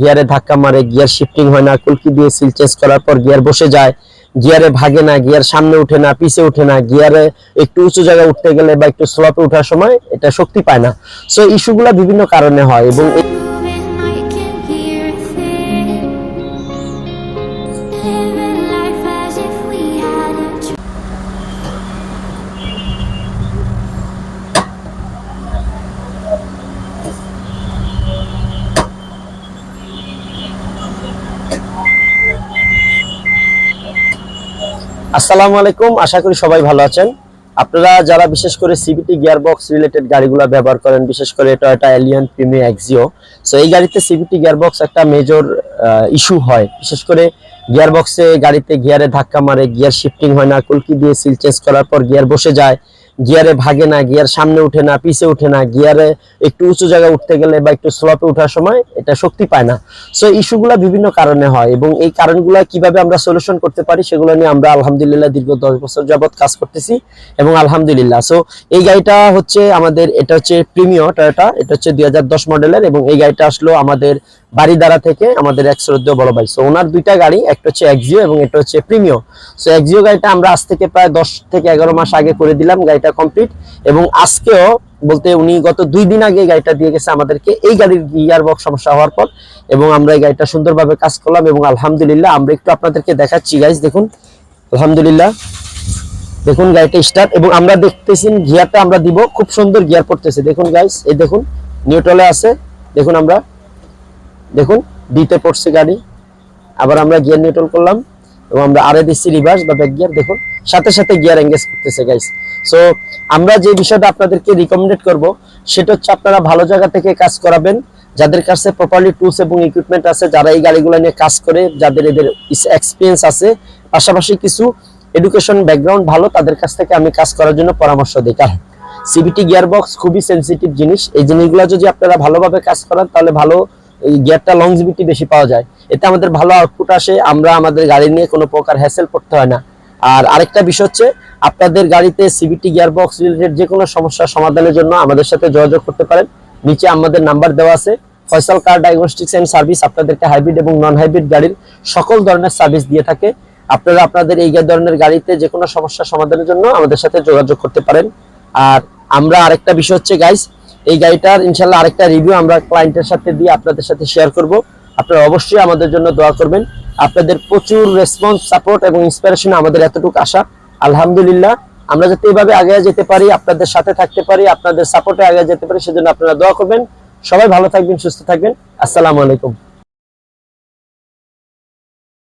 গিয়ারে ধাক্কা মারে, গিয়ার শিফটিং হয় না, কুলকি দিয়ে সিল চেঞ্জ করার পর গিয়ার বসে যায়, গিয়ারে ভাগে না, গিয়ার সামনে উঠে না, পিছে উঠে না, গিয়ারে একটু উঁচু জায়গায় উঠতে গেলে বা একটু স্লোপে ওঠার সময় এটা শক্তি পায় না। সো ইস্যুগুলো বিভিন্ন কারণে হয় এবং আসসালামু আলাইকুম, আশা করি সবাই ভালো আছেন। আপনারা যারা বিশেষ করে সিবিটি গিয়ার বক্স রিলেটেড গাড়িগুলো ব্যবহার করেন, বিশেষ করে Toyota Allion Premio Axio so এই গাড়িতে সিবিটি গিয়ার বক্স একটা মেজর ইস্যু হয়। বিশেষ করে গিয়ার বক্সে গাড়িতে গিয়ারে ধাক্কা মারে গিয়ার শিফটিং হয় না, কুলকি দিয়ে সিল চেঞ্জ করার পর গিয়ার বসে যায়। গিয়ারে ভাগে না, গিয়ার সামনে উঠে না, পিছে উঠে না, গিয়ারে একটু উঁচু জায়গায় উঠতে গেলে বা একটু স্লোপে ওঠার সময় এটা শক্তি পায় না। সো ইস্যুগুলো বিভিন্ন কারণে হয় এবং এই কারণগুলো কীভাবে আমরা সলিউশন করতে পারি সেগুলো নিয়ে আমরা আলহামদুলিল্লাহ দীর্ঘ দশ বছর যাবত কাজ করতেছি এবং আলহামদুলিল্লাহ। সো এই গাড়িটা হচ্ছে আমাদের, এটা হচ্ছে প্রিমিয় টয়োটা এটা হচ্ছে দুই মডেলের এবং এই গাড়িটা আসলো আমাদের বাড়িদারা থেকে আমাদের এক শ্রদ্ধ বড় ভাই সো ওনার দুইটা গাড়ি, একটা হচ্ছে এক্সিও এবং এটা হচ্ছে প্রিমিয় সো এক্সিও গাড়িটা আমরা আজ থেকে প্রায় দশ থেকে এগারো মাস আগে করে দিলাম, গাড়িটা কমপ্লিট এবং আজকেও বলতে উনি গত দুই দিন আগে গাড়িটা দিয়ে গেছে আমাদেরকে। এই গাড়ির গিয়ার বক্স সমস্যা হওয়ার পর এবং আমরা এই গাড়িটা সুন্দরভাবে কাজ করলাম এবং আলহামদুলিল্লাহ আমরা একটু আপনাদেরকে দেখাচ্ছি গাইজ দেখুন। আলহামদুলিল্লাহ। দেখুন গাড়িটা স্টার্ট এবং আমরা দেখতেছি গিয়ারটা আমরা দিব, খুব সুন্দর গিয়ার পড়তেছে। দেখুন গাইস এই দেখুন নিউট্রালে আছে। দেখুন আমরা, দেখুন দিতে পড়ছে গাড়ি। আবার আমরা গিয়ার নিউট্রাল করলাম। এবং আমরা আরে দিচ্ছি রিভার্স বা ব্যাক গিয়ার দেখুন, সাথে সাথে গিয়ার এঙ্গেজ করতেছে গাইস সো আমরা যে বিষয়টা আপনাদেরকে রিকমেন্ডেড করব, সেটা হচ্ছে আপনারা ভালো জায়গা থেকে কাজ করাবেন, যাদের কাছে প্রপারলি টুলস এবং ইকুইপমেন্ট আছে, যারা এই গাড়িগুলো নিয়ে কাজ করে, যাদের এদের এক্সপিরিয়েন্স আছে, পাশাপাশি কিছু এডুকেশন ব্যাকগ্রাউন্ড ভালো, তাদের কাছ থেকে আমি কাজ করার জন্য পরামর্শ দিই। কারণ সিবিটি গিয়ার বক্স খুবই সেন্সিটিভ জিনিস। এই জিনিসগুলো যদি আপনারা ভালোভাবে কাজ করেন, তাহলে ভালো গিয়ারটা লংজিভিটি বেশি পাওয়া যায়। এতে আমাদের ভালো আউটপুট আসে, আমরা আমাদের গাড়ি নিয়ে কোনো প্রকার হ্যাসেল করতে হয় না। আর আরেকটা বিষয় হচ্ছে, আপনাদের গাড়িতে সিবিটি গিয়ার বক্স রিলেটেড যে কোনো সমস্যা সমাধানের জন্য আমাদের সাথে যোগাযোগ করতে পারেন। নিচে আমাদের নাম্বার দেওয়া আছে। Faisal car diagnostics and service আপনাদেরকে হাইব্রিড এবং নন হাইব্রিড গাড়ির সকল ধরনের সার্ভিস দিয়ে থাকে। আপনারা আপনাদের এই ধরনের গাড়িতে যে কোনো সমস্যার সমাধানের জন্য আমাদের সাথে যোগাযোগ করতে পারেন। আর আমরা আরেকটা বিষয় হচ্ছে গাইস এই গাড়িটার ইনশাল্লাহ আরেকটা রিভিউ আমরা ক্লায়েন্টের সাথে দিয়ে আপনাদের সাথে শেয়ার করব। আপনারা অবশ্যই আমাদের জন্য দোয়া করবেন। আপনাদের প্রচুর রেসপন্স সাপোর্ট এবং ইন্সপিরেশন আমাদের এতটুকু আশা। আলহামদুলিল্লাহ, আমরা যাতে এইভাবে আগে যেতে পারি, আপনাদের সাথে থাকতে পারি, আপনাদের সাপোর্টে আগে যেতে পারি, সেজন্য আপনারা দোয়া করবেন। সবাই ভালো থাকবেন, সুস্থ থাকবেন। আসসালামু আলাইকুম।